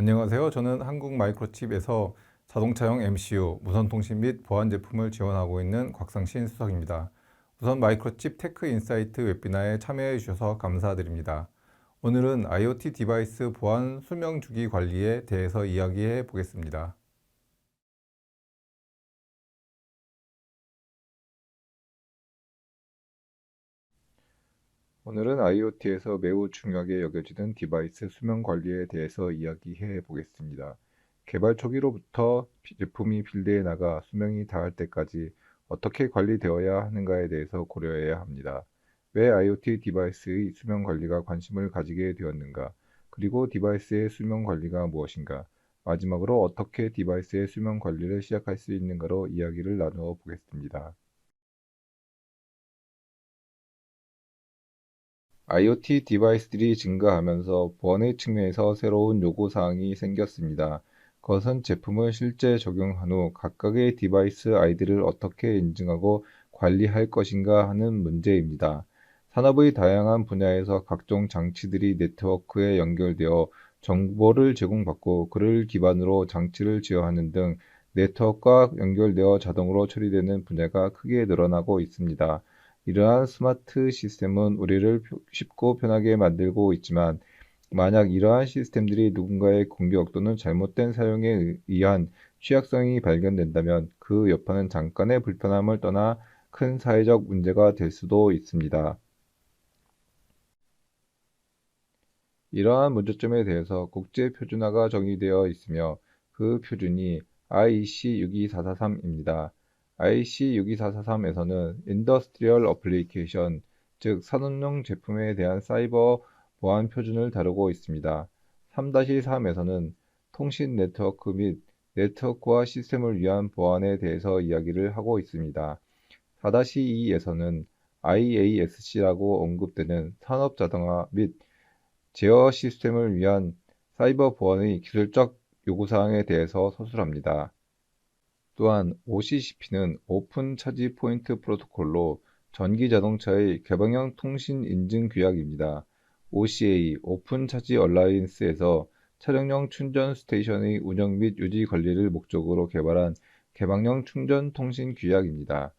안녕하세요. 저는 한국 마이크로칩에서 자동차용 MCU, 무선통신 및 보안 제품을 지원하고 있는 곽상신 수석입니다. 우선 마이크로칩 테크 인사이트 웹비나에 참여해 주셔서 감사드립니다. 오늘은 IoT 디바이스 보안 수명 주기 관리에 대해서 이야기해 보겠습니다. 오늘은 IoT에서 매우 중요하게 여겨지는 디바이스 수명 관리에 대해서 이야기해 보겠습니다. 개발 초기로부터 제품이 빌드에 나가 수명이 다할 때까지 어떻게 관리되어야 하는가에 대해서 고려해야 합니다. 왜 IoT 디바이스의 수명 관리가 관심을 가지게 되었는가? 그리고 디바이스의 수명 관리가 무엇인가? 마지막으로 어떻게 디바이스의 수명 관리를 시작할 수 있는가로 이야기를 나누어 보겠습니다. IoT 디바이스들이 증가하면서 보안의 측면에서 새로운 요구사항이 생겼습니다. 그것은 제품을 실제 적용한 후 각각의 디바이스 아이디를 어떻게 인증하고 관리할 것인가 하는 문제입니다. 산업의 다양한 분야에서 각종 장치들이 네트워크에 연결되어 정보를 제공받고 그를 기반으로 장치를 제어하는 등 네트워크와 연결되어 자동으로 처리되는 분야가 크게 늘어나고 있습니다. 이러한 스마트 시스템은 우리를 쉽고 편하게 만들고 있지만 만약 이러한 시스템들이 누군가의 공격 또는 잘못된 사용에 의한 취약성이 발견된다면 그 여파는 잠깐의 불편함을 떠나 큰 사회적 문제가 될 수도 있습니다. 이러한 문제점에 대해서 국제 표준화가 정의되어 있으며 그 표준이 IEC 62443입니다. IC 62443에서는 인더스트리얼 어플리케이션, 즉 산업용 제품에 대한 사이버 보안 표준을 다루고 있습니다. 3-3에서는 통신 네트워크 및 네트워크와 시스템을 위한 보안에 대해서 이야기를 하고 있습니다. 4-2에서는 IASC라고 언급되는 산업 자동화 및 제어 시스템을 위한 사이버 보안의 기술적 요구사항에 대해서 서술합니다. 또한 OCCP는 오픈 차지 포인트 프로토콜로 전기 자동차의 개방형 통신 인증 규약입니다. OCA 오픈 차지 얼라이언스에서 차량용 충전 스테이션의 운영 및 유지 관리를 목적으로 개발한 개방형 충전 통신 규약입니다.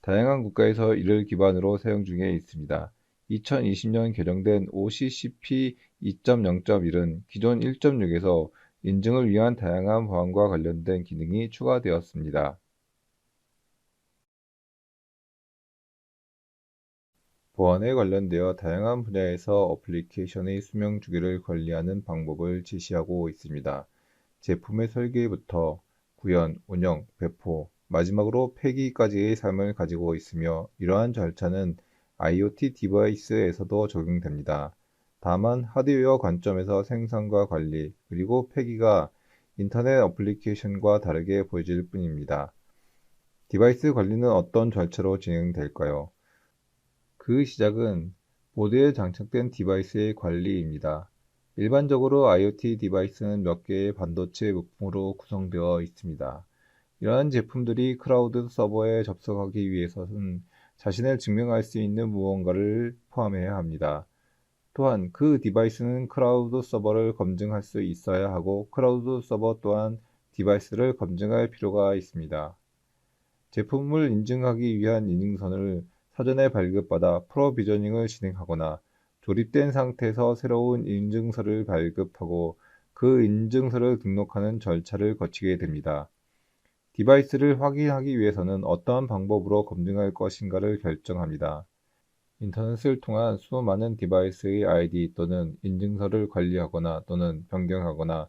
다양한 국가에서 이를 기반으로 사용 중에 있습니다. 2020년 개정된 OCCP 2.0.1은 기존 1.6에서 인증을 위한 다양한 보안과 관련된 기능이 추가되었습니다. 보안에 관련되어 다양한 분야에서 어플리케이션의 수명 주기를 관리하는 방법을 제시하고 있습니다. 제품의 설계부터 구현, 운영, 배포, 마지막으로 폐기까지의 삶을 가지고 있으며 이러한 절차는 IoT 디바이스에서도 적용됩니다. 다만 하드웨어 관점에서 생산과 관리, 그리고 폐기가 인터넷 어플리케이션과 다르게 보여질 뿐입니다. 디바이스 관리는 어떤 절차로 진행될까요? 그 시작은 보드에 장착된 디바이스의 관리입니다. 일반적으로 IoT 디바이스는 몇 개의 반도체 부품으로 구성되어 있습니다. 이러한 제품들이 클라우드 서버에 접속하기 위해서는 자신을 증명할 수 있는 무언가를 포함해야 합니다. 또한 그 디바이스는 클라우드 서버를 검증할 수 있어야 하고 클라우드 서버 또한 디바이스를 검증할 필요가 있습니다. 제품을 인증하기 위한 인증선을 사전에 발급받아 프로비저닝을 진행하거나 조립된 상태에서 새로운 인증서를 발급하고 그 인증서를 등록하는 절차를 거치게 됩니다. 디바이스를 확인하기 위해서는 어떠한 방법으로 검증할 것인가를 결정합니다. 인터넷을 통한 수많은 디바이스의 아이디 또는 인증서를 관리하거나 또는 변경하거나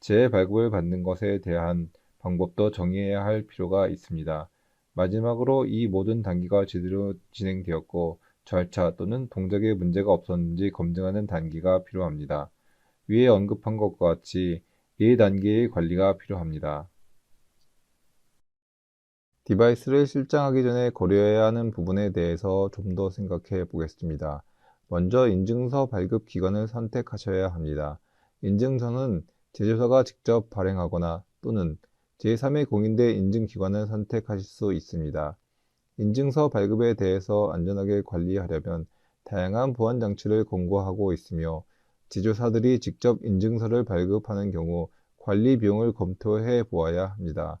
재발급을 받는 것에 대한 방법도 정의해야 할 필요가 있습니다. 마지막으로 이 모든 단계가 제대로 진행되었고 절차 또는 동작에 문제가 없었는지 검증하는 단계가 필요합니다. 위에 언급한 것과 같이 4단계의 관리가 필요합니다. 디바이스를 실장하기 전에 고려해야 하는 부분에 대해서 좀 더 생각해 보겠습니다. 먼저 인증서 발급 기관을 선택하셔야 합니다. 인증서는 제조사가 직접 발행하거나 또는 제3의 공인대 인증기관을 선택하실 수 있습니다. 인증서 발급에 대해서 안전하게 관리하려면 다양한 보안 장치를 권고하고 있으며 제조사들이 직접 인증서를 발급하는 경우 관리 비용을 검토해 보아야 합니다.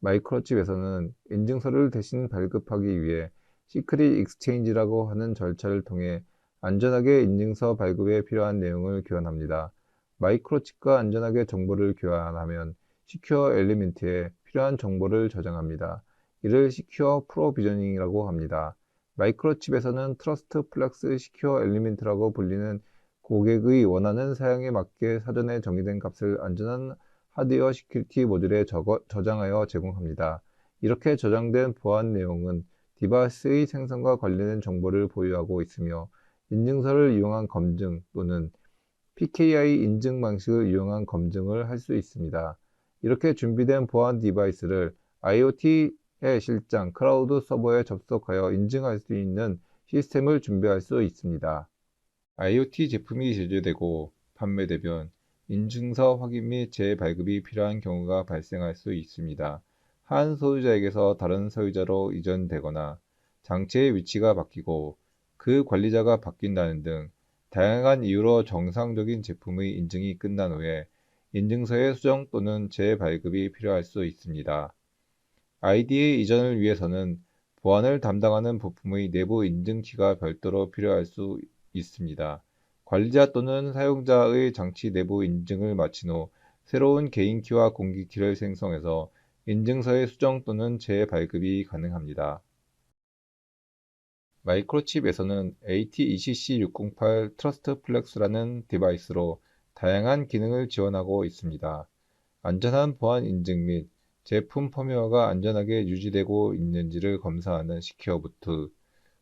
마이크로칩에서는 인증서를 대신 발급하기 위해 시크릿 익스체인지라고 하는 절차를 통해 안전하게 인증서 발급에 필요한 내용을 교환합니다. 마이크로칩과 안전하게 정보를 교환하면 시큐어 엘리멘트에 필요한 정보를 저장합니다. 이를 시큐어 프로비저닝이라고 합니다. 마이크로칩에서는 트러스트 플렉스 시큐어 엘리멘트라고 불리는 고객의 원하는 사양에 맞게 사전에 정의된 값을 안전한 하드웨어 시큐리티 모듈에 적어, 저장하여 제공합니다. 이렇게 저장된 보안 내용은 디바이스의 생성과 관련된 정보를 보유하고 있으며 인증서를 이용한 검증 또는 PKI 인증 방식을 이용한 검증을 할 수 있습니다. 이렇게 준비된 보안 디바이스를 IoT의 실장 클라우드 서버에 접속하여 인증할 수 있는 시스템을 준비할 수 있습니다. IoT 제품이 제조되고 판매되면 인증서 확인 및 재발급이 필요한 경우가 발생할 수 있습니다. 한 소유자에게서 다른 소유자로 이전되거나 장치의 위치가 바뀌고 그 관리자가 바뀐다는 등 다양한 이유로 정상적인 제품의 인증이 끝난 후에 인증서의 수정 또는 재발급이 필요할 수 있습니다. 아이디의 이전을 위해서는 보안을 담당하는 부품의 내부 인증키가 별도로 필요할 수 있습니다. 관리자 또는 사용자의 장치 내부 인증을 마친 후 새로운 개인키와 공기키를 생성해서 인증서의 수정 또는 재발급이 가능합니다. 마이크로칩에서는 AT2CC608 트러스트 플렉스라는 디바이스로 다양한 기능을 지원하고 있습니다. 안전한 보안 인증 및 제품 펌웨어가 안전하게 유지되고 있는지를 검사하는 시큐어 부트,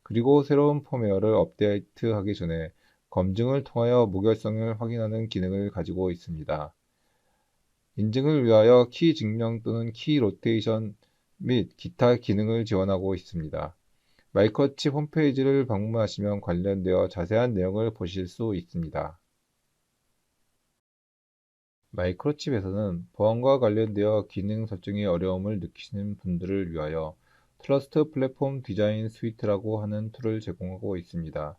그리고 새로운 펌웨어를 업데이트하기 전에 검증을 통하여 무결성을 확인하는 기능을 가지고 있습니다. 인증을 위하여 키 증명 또는 키 로테이션 및 기타 기능을 지원하고 있습니다. 마이크로칩 홈페이지를 방문하시면 관련되어 자세한 내용을 보실 수 있습니다. 마이크로칩에서는 보안과 관련되어 기능 설정에 어려움을 느끼시는 분들을 위하여 트러스트 플랫폼 디자인 스위트라고 하는 툴을 제공하고 있습니다.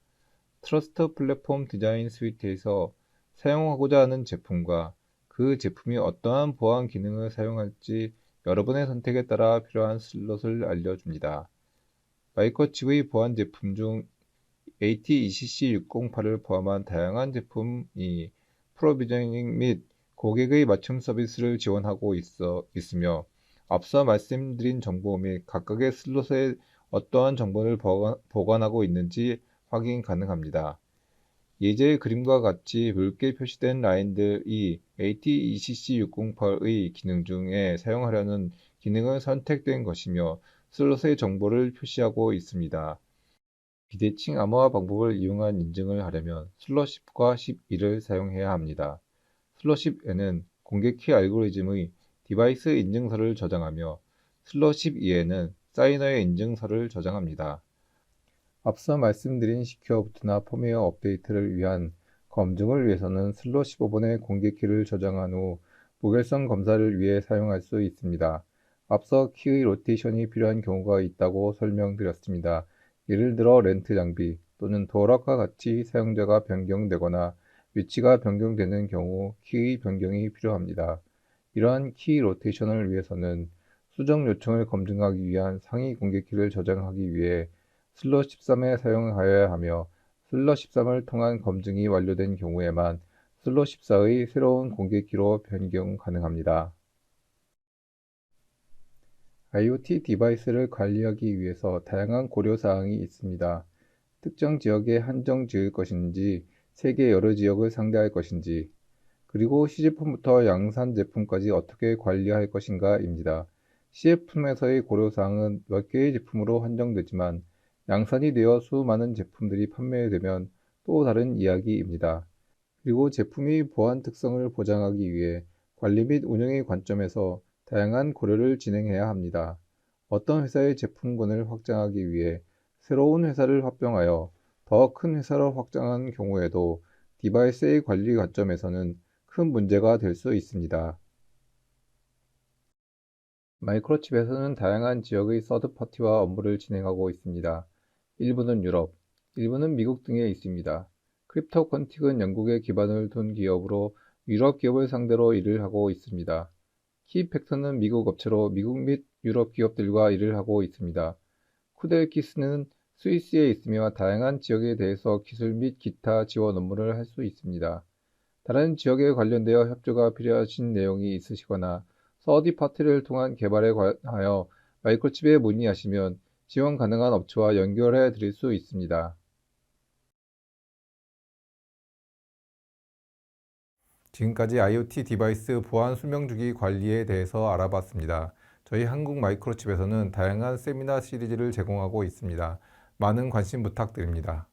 트러스트 플랫폼 디자인 스위트에서 사용하고자 하는 제품과 그 제품이 어떠한 보안 기능을 사용할지 여러분의 선택에 따라 필요한 슬롯을 알려줍니다. 마이크로칩의 보안 제품 중 AT2CC608을 포함한 다양한 제품이 프로비저닝 및 고객의 맞춤 서비스를 지원하고 있어 있으며 앞서 말씀드린 정보 및 각각의 슬롯에 어떠한 정보를 보관하고 있는지 확인 가능합니다. 예제의 그림과 같이 붉게 표시된 라인들이 AT2CC608의 기능 중에 사용하려는 기능을 선택된 것이며 슬롯의 정보를 표시하고 있습니다. 비대칭 암호화 방법을 이용한 인증을 하려면 슬롯 10과 12를 사용해야 합니다. 슬롯 10에는 공개키 알고리즘의 디바이스 인증서를 저장하며 슬롯 12에는 사이너의 인증서를 저장합니다. 앞서 말씀드린 시큐어 부트나 펌웨어 업데이트를 위한 검증을 위해서는 슬롯 15번의 공개키를 저장한 후 무결성 검사를 위해 사용할 수 있습니다. 앞서 키의 로테이션이 필요한 경우가 있다고 설명드렸습니다. 예를 들어 렌트 장비 또는 도어락과 같이 사용자가 변경되거나 위치가 변경되는 경우 키의 변경이 필요합니다. 이러한 키 로테이션을 위해서는 수정 요청을 검증하기 위한 상위 공개키를 저장하기 위해 슬롯 13에 사용하여야 하며 슬롯 13을 통한 검증이 완료된 경우에만 슬롯 14의 새로운 공개키로 변경 가능합니다. IoT 디바이스를 관리하기 위해서 다양한 고려사항이 있습니다. 특정 지역에 한정 지을 것인지 세계 여러 지역을 상대할 것인지 그리고 시제품부터 양산 제품까지 어떻게 관리할 것인가입니다. 시제품에서의 고려사항은 몇 개의 제품으로 한정되지만 양산이 되어 수많은 제품들이 판매되면 또 다른 이야기입니다. 그리고 제품의 보안 특성을 보장하기 위해 관리 및 운영의 관점에서 다양한 고려를 진행해야 합니다. 어떤 회사의 제품군을 확장하기 위해 새로운 회사를 합병하여 더 큰 회사로 확장한 경우에도 디바이스의 관리 관점에서는 큰 문제가 될 수 있습니다. 마이크로칩에서는 다양한 지역의 서드파티와 업무를 진행하고 있습니다. 일부는 유럽, 일부는 미국 등에 있습니다. 크립토 컨틱은 영국에 기반을 둔 기업으로 유럽 기업을 상대로 일을 하고 있습니다. 키팩터는 미국 업체로 미국 및 유럽 기업들과 일을 하고 있습니다. 쿠델키스는 스위스에 있으며 다양한 지역에 대해서 기술 및 기타 지원 업무를 할 수 있습니다. 다른 지역에 관련되어 협조가 필요하신 내용이 있으시거나 서디 파티를 통한 개발에 관하여 마이크로칩에 문의하시면 지원 가능한 업체와 연결해 드릴 수 있습니다. 지금까지 IoT 디바이스 보안 수명주기 관리에 대해서 알아봤습니다. 저희 한국 마이크로칩에서는 다양한 세미나 시리즈를 제공하고 있습니다. 많은 관심 부탁드립니다.